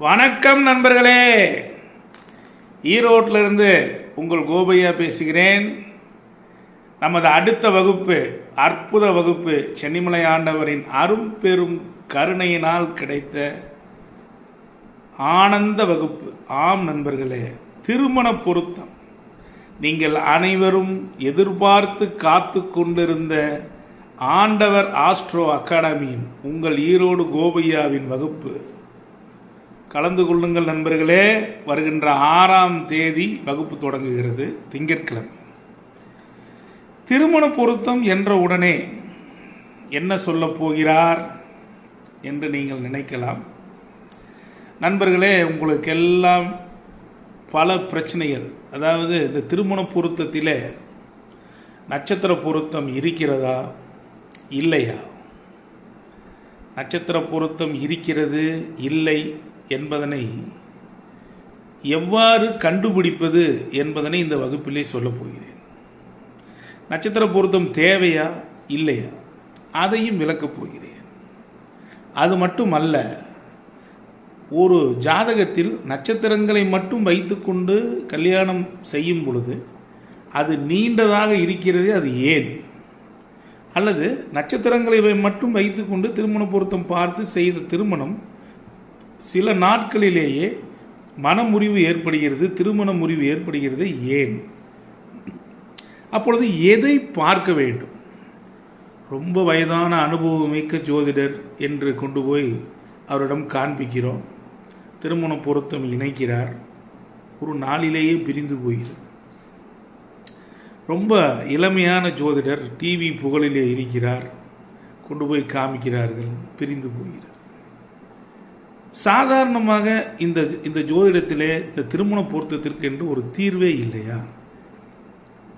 வணக்கம் நண்பர்களே. ஈரோட்டில் இருந்து உங்கள் கோபையா பேசுகிறேன். நமது அடுத்த வகுப்பு அற்புத வகுப்பு சென்னிமலை ஆண்டவரின் அரும்பெரும் கருணையினால் கிடைத்த ஆனந்த வகுப்பு. ஆம் நண்பர்களே திருமண பொருத்தம். நீங்கள் அனைவரும் எதிர்பார்த்து காத்து கொண்டிருந்த ஆண்டவர் ஆஸ்ட்ரோ அகாடமியின் உங்கள் ஈரோடு கோபையாவின் வகுப்பு. கலந்து கொள்ளுங்கள் நண்பர்களே. வருகின்ற ஆறாம் தேதி வகுப்பு தொடங்குகிறது திங்கட்கிழமை. திருமண பொருத்தம் என்ற உடனே என்ன சொல்லப் போகிறார் என்று நீங்கள் நினைக்கலாம். நண்பர்களே உங்களுக்கெல்லாம் பல பிரச்சனைகள். அதாவது இந்த திருமண பொருத்தத்தில் நட்சத்திர பொருத்தம் இருக்கிறதா? இல்லையா? நட்சத்திர பொருத்தம் இருக்கிறது இல்லை. என்பதனை எவ்வாறு கண்டுபிடிப்பது என்பதனை இந்த வகுப்பிலே சொல்லப் போகிறேன். நட்சத்திர பொருத்தம் தேவையா? இல்லையா? அதையும் விளக்கப் போகிறேன். அது மட்டுமல்ல ஒரு ஜாதகத்தில் நட்சத்திரங்களை மட்டும் வைத்துக்கொண்டு கல்யாணம் செய்யும் பொழுது அது நீண்டதாக இருக்கிறது அது ஏன்? அல்லது நட்சத்திரங்களை மட்டும் வைத்துக்கொண்டு திருமண பொருத்தம் பார்த்து செய்த திருமணம் சில நாட்களிலேயே மனமுறிவு ஏற்படுகிறது திருமண முறிவு ஏற்படுகிறது ஏன்? அப்பொழுது எதை பார்க்க வேண்டும்? ரொம்ப வயதான அனுபவமிக்க ஜோதிடர் என்று கொண்டு போய் அவரிடம் காண்பிக்கிறோம். திருமண பொருத்தம் இணைக்கிறார். ஒரு நாளிலேயே பிரிந்து போகிறது. ரொம்ப இளமையான ஜோதிடர் டிவி புகழிலே இருக்கிறார். கொண்டு போய் காமிக்கிறார்கள். பிரிந்து போகிறார். சாதாரணமாக இந்த இந்த ஜோதிடத்திலே இந்த திருமண பொருத்தத்திற்கு என்று ஒரு தீர்வே இல்லையா?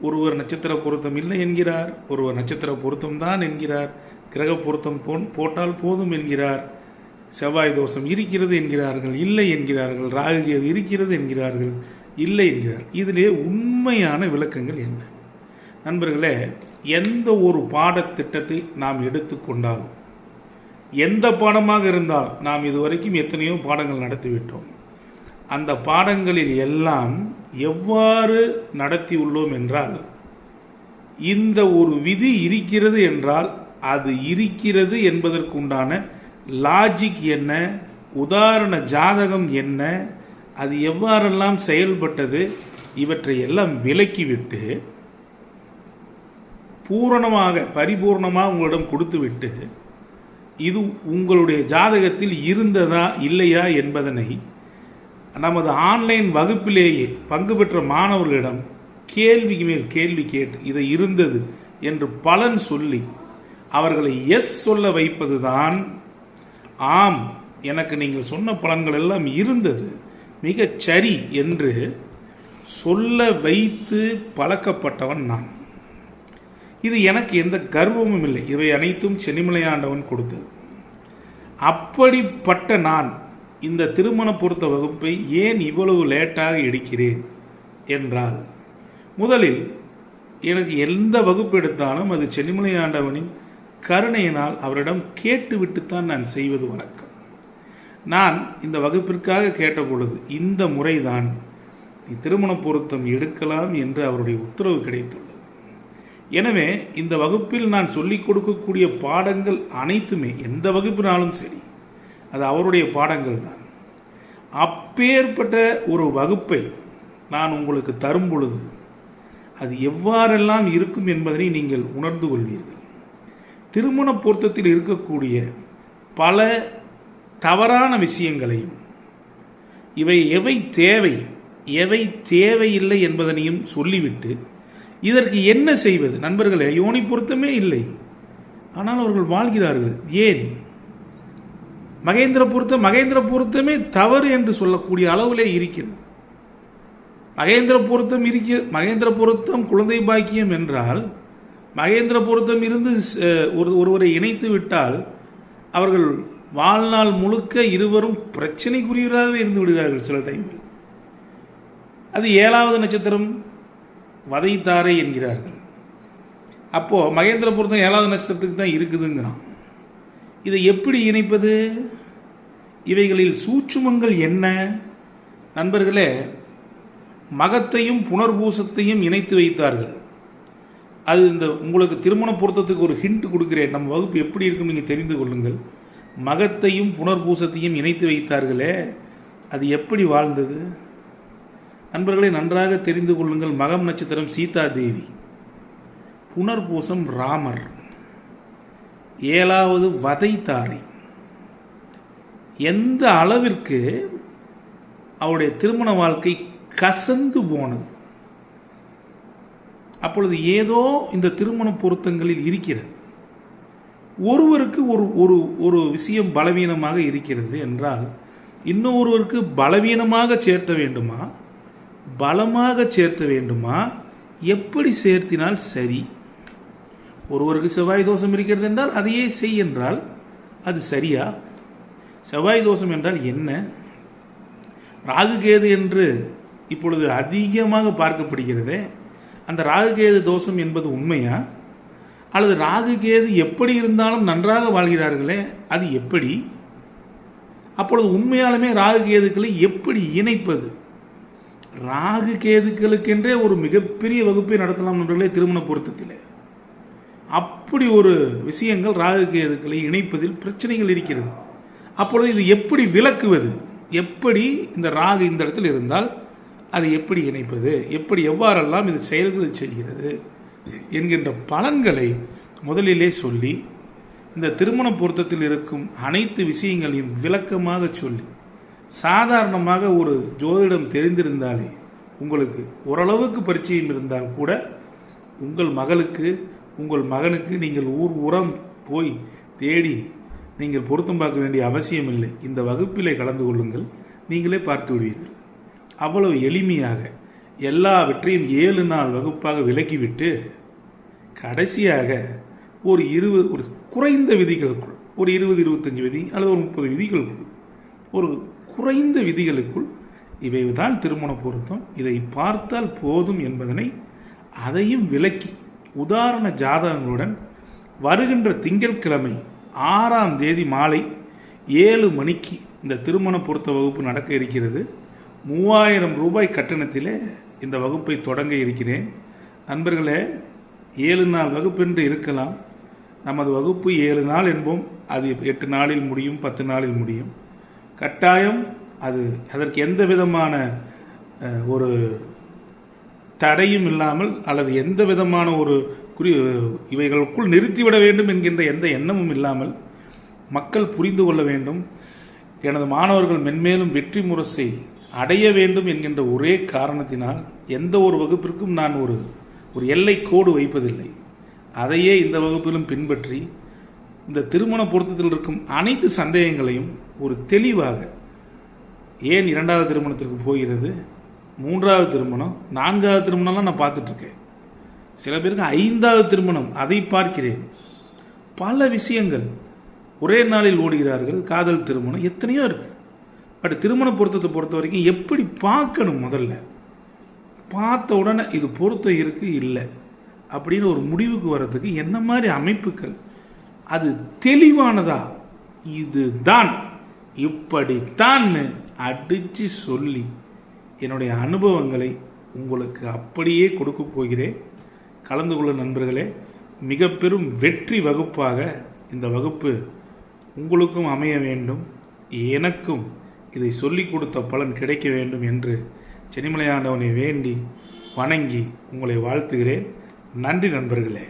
ஒருவர் நட்சத்திர பொருத்தம் இல்லை என்கிறார் ஒருவர் நட்சத்திர பொருத்தம் தான் என்கிறார் கிரக பொருத்தம் போ போட்டால் போதும் என்கிறார் செவ்வாய் தோஷம் இருக்கிறது என்கிறார்கள் இல்லை என்கிறார்கள் ராகுகேது இருக்கிறது என்கிறார்கள் இல்லை என்கிறார். இதிலே உண்மையான விளக்கங்கள் என்ன? நண்பர்களே எந்த ஒரு பாடத்திட்டத்தை நாம் எடுத்துக்கொண்டாலும் எந்த பாடமாக இருந்தால் நாம் இதுவரைக்கும் எத்தனையோ பாடங்கள் நடத்திவிட்டோம். அந்த பாடங்களில் எல்லாம் எவ்வாறு நடத்தி உள்ளோம் என்றால் இந்த ஒரு விதி இருக்கிறது என்றால் அது இருக்கிறது என்பதற்குண்டான லாஜிக் என்ன உதாரண ஜாதகம் என்ன அது எவ்வாறெல்லாம் செயல்பட்டது இவற்றை எல்லாம் விலக்கிவிட்டு பூரணமாக பரிபூர்ணமாக உங்களிடம் கொடுத்துவிட்டு இது உங்களுடைய ஜாதகத்தில் இருந்ததா இல்லையா என்பதனை நமது ஆன்லைன் வகுப்பிலேயே பங்கு பெற்ற மாணவர்களிடம் கேள்விக்கு மேல் கேள்வி கேட்டு இதை இருந்தது என்று பலன் சொல்லி அவர்களை எஸ் சொல்ல வைப்பதுதான் ஆம். எனக்கு நீங்கள் சொன்ன பலன்கள் எல்லாம் இருந்தது. மிகச் சரி என்று சொல்ல வைத்து பழக்கப்பட்டவன் நான். இது எனக்கு எந்த கர்வமும் இல்லை. இவை அனைத்தும் சென்னிமலையாண்டவன் கொடுத்தது அப்படிப்பட்ட நான் இந்த திருமண பொருத்த வகுப்பை ஏன் இவ்வளவு லேட்டாக எடுக்கிறேன் என்றால் முதலில் எனக்கு எந்த வகுப்பு எடுத்தாலும் அது சென்னிமலையாண்டவனின் கருணையினால் அவரிடம் கேட்டுவிட்டுத்தான் நான் செய்வது வழக்கம். நான் இந்த வகுப்பிற்காக கேட்ட பொழுது இந்த முறைதான் நீ திருமண பொருத்தம் எடுக்கலாம் என்று அவருடைய உத்தரவு கிடைத்துள்ளது. எனவே இந்த வகுப்பில் நான் சொல்லிக் கொடுக்கக்கூடிய பாடங்கள் அனைத்துமே எந்த வகுப்பினாலும் சரி அது அவருடைய பாடங்கள் தான். அப்பேற்பட்ட ஒரு வகுப்பை நான் உங்களுக்கு தரும் பொழுது அது எவ்வாறெல்லாம் இருக்கும் என்பதனை நீங்கள் உணர்ந்து கொள்வீர்கள். திருமண பொருத்தத்தில் இருக்கக்கூடிய பல தவறான விஷயங்களையும் இவை எவை தேவை எவை தேவையில்லை என்பதனையும் சொல்லிவிட்டு இதற்கு என்ன செய்வது? நண்பர்களே யோனி பொருத்தமே இல்லை. ஆனால் அவர்கள் வாழ்கிறார்கள். ஏன்? மகேந்திர பொருத்தம் மகேந்திர பொருத்தமே தவறு என்று சொல்லக்கூடிய அளவிலே இருக்கிறது. மகேந்திர பொருத்தம் இருக்க மகேந்திர பொருத்தம் குழந்தை பாக்கியம் என்றால் மகேந்திர பொருத்தம் இருந்து ஒரு ஒருவரை இணைத்து விட்டால் அவர்கள் வாழ்நாள் முழுக்க இருவரும் பிரச்சனைக்குரியவராகவே இருந்து விடுகிறார்கள் சில டைமில் அது ஏழாவது நட்சத்திரம் வதைத்தாரே என்கிறார்கள். அப்போது மகேந்திர பொருத்தம் ஏழாவது நட்சத்திரத்துக்கு தான் இருக்குதுங்கிறான். இதை எப்படி இணைப்பது? இவைகளில் சூட்சுமங்கள் என்ன? நண்பர்களே மகத்தையும் புனர்பூசத்தையும் இணைத்து வைத்தார்கள். அது இந்த உங்களுக்கு திருமண பொருத்தத்துக்கு ஒரு ஹிண்ட் கொடுக்குறேன். நம்ம வகுப்பு எப்படி இருக்கும் நீங்கள் தெரிந்து கொள்ளுங்கள். மகத்தையும் புனர்பூசத்தையும் இணைத்து வைத்தார்களே அது எப்படி வாழ்ந்தது? நண்பர்களை நன்றாக தெரிந்து கொள்ளுங்கள். மகம் நட்சத்திரம் சீதா தேவி. புனர்பூசம் ராமர். ஏழாவது வதை தாரை. எந்த அளவிற்கு அவருடைய திருமண வாழ்க்கை கசந்து போனது? அப்பொழுது ஏதோ இந்த திருமண பொருத்தங்களில் இருக்கிறது. ஒருவருக்கு ஒரு ஒரு ஒரு விஷயம் பலவீனமாக இருக்கிறது என்றால் இன்னொருவருக்கு பலவீனமாக சேர்த்த வேண்டுமா? பலமாக சேர்த்த வேண்டுமா? எப்படி சேர்த்தினால் சரி? ஒருவருக்கு செவ்வாய் தோஷம் இருக்கிறது என்றால் அதையே செய் என்றால் அது சரியா? செவ்வாய் தோஷம் என்றால் என்ன? ராகு கேது என்று இப்பொழுது அதிகமாக பார்க்கப்படுகிறதே அந்த ராகு கேது தோஷம் என்பது உண்மையா? அல்லது ராகு கேது எப்படி இருந்தாலும் நன்றாக வாழ்கிறார்களே அது எப்படி? அப்பொழுது உண்மையாலுமே ராகு கேதுக்களை எப்படி இணைப்பது? ராகு கேதுக்களுக்கென்றே ஒரு மிகப்பெரிய வகுப்பை நடத்தலாம் நண்பர்களே திருமண பொருத்தத்தில். அப்படி ஒரு விஷயங்கள் ராகு கேதுக்களை இணைப்பதில் பிரச்சனைகள் இருக்கிறது. அப்பொழுது இது எப்படி விளக்குவது? எப்படி இந்த ராகு இந்த இடத்தில் இருந்தால் அதை எப்படி இணைப்பது? எப்படி எவ்வாறெல்லாம் இது செயல்களை செய்கிறது என்கின்ற பலன்களை முதலிலே சொல்லி இந்த திருமண பொருத்தத்தில் இருக்கும் அனைத்து விஷயங்களையும் விளக்கமாக சொல்லி சாதாரணமாக ஒரு ஜோதிடம் தெரிந்திருந்தாலே உங்களுக்கு ஓரளவுக்கு பரிச்சயம் இருந்தால் கூட உங்கள் மகளுக்கு உங்கள் மகனுக்கு நீங்கள் ஊர் உரம் போய் தேடி நீங்கள் பொருத்தம் பார்க்க வேண்டிய அவசியம் இல்லை இந்த வகுப்பிலே கலந்து கொள்ளுங்கள். நீங்களே பார்த்து விடுவீர்கள். அவ்வளவு எளிமையாக எல்லாவற்றையும் ஏழு நாள் வகுப்பாக விலக்கிவிட்டு கடைசியாக ஒரு இருபது ஒரு குறைந்த விதிகளுக்குள் ஒரு இருபது இருபத்தஞ்சி விதி அல்லது ஒரு முப்பது விதிகளுக்குள் ஒரு குறைந்த விதிகளுக்குள் இவை தான் திருமண பொருத்தம். இதை பார்த்தால் போதும் என்பதனை அதையும் விலக்கி உதாரண ஜாதகங்களுடன் வருகின்ற திங்கட்கிழமை ஆறாம் தேதி மாலை ஏழு மணிக்கு இந்த திருமண பொருத்த வகுப்பு நடக்க இருக்கிறது. மூவாயிரம் ரூபாய் கட்டணத்திலே இந்த வகுப்பை தொடங்க இருக்கிறேன். நண்பர்களே ஏழு நாள் வகுப்பென்று இருக்கலாம். நமது வகுப்பு ஏழு நாள் என்போம். அது எட்டு நாளில் முடியும் பத்து நாளில் முடியும். கட்டாயம் அது அதற்கு எந்த விதமான ஒரு தடையும் இல்லாமல் அல்லது எந்த விதமான ஒரு குறி இவைகளுக்குள் நிறுத்திவிட வேண்டும் என்கின்ற எந்த எண்ணமும் இல்லாமல் மக்கள் புரிந்து கொள்ள வேண்டும். எனது மாணவர்கள் மென்மேலும் வெற்றி முரசை அடைய வேண்டும் என்கின்ற ஒரே காரணத்தினால் எந்த ஒரு வகுப்பிற்கும் நான் ஒரு ஒரு எல்லை கோடு வைப்பதில்லை. அதையே இந்த வகுப்பிலும் பின்பற்றி இந்த திருமண பொருத்தத்தில் இருக்கும் அனைத்து சந்தேகங்களையும் ஒரு தெளிவாக ஏன் இரண்டாவது திருமணத்திற்கு போகிறது? மூன்றாவது திருமணம் நான்காவது திருமணம்லாம் நான் பார்த்துட்ருக்கேன். சில பேருக்கு ஐந்தாவது திருமணம் அதை பார்க்கிறேன். பல விஷயங்கள் ஒரே நாளில் ஓடுகிறார்கள் காதல் திருமணம் எத்தனையோ இருக்குது பட் திருமண பொருத்தத்தை பொறுத்த வரைக்கும் எப்படி பார்க்கணும் முதல்ல? பார்த்த உடனே இது பொருத்தம் இருக்குது இல்லை? அப்படின்னு ஒரு முடிவுக்கு வர்றதுக்கு என்ன மாதிரி அமைப்புகள் அது தெளிவானதா? இதுதான். இப்படித்தான்னு அடித்து சொல்லி என்னுடைய அனுபவங்களை உங்களுக்கு அப்படியே கொடுக்க போகிறேன். கலந்து கொள்ள நண்பர்களே மிக பெரும் வெற்றி வகுப்பாக இந்த வகுப்பு உங்களுக்கும் அமைய வேண்டும். எனக்கும் இதை சொல்லிக் கொடுத்த பலன் கிடைக்க வேண்டும் என்று சென்னிமலையாண்டவனை வேண்டி வணங்கி உங்களை வாழ்த்துகிறேன். நன்றி நண்பர்களே.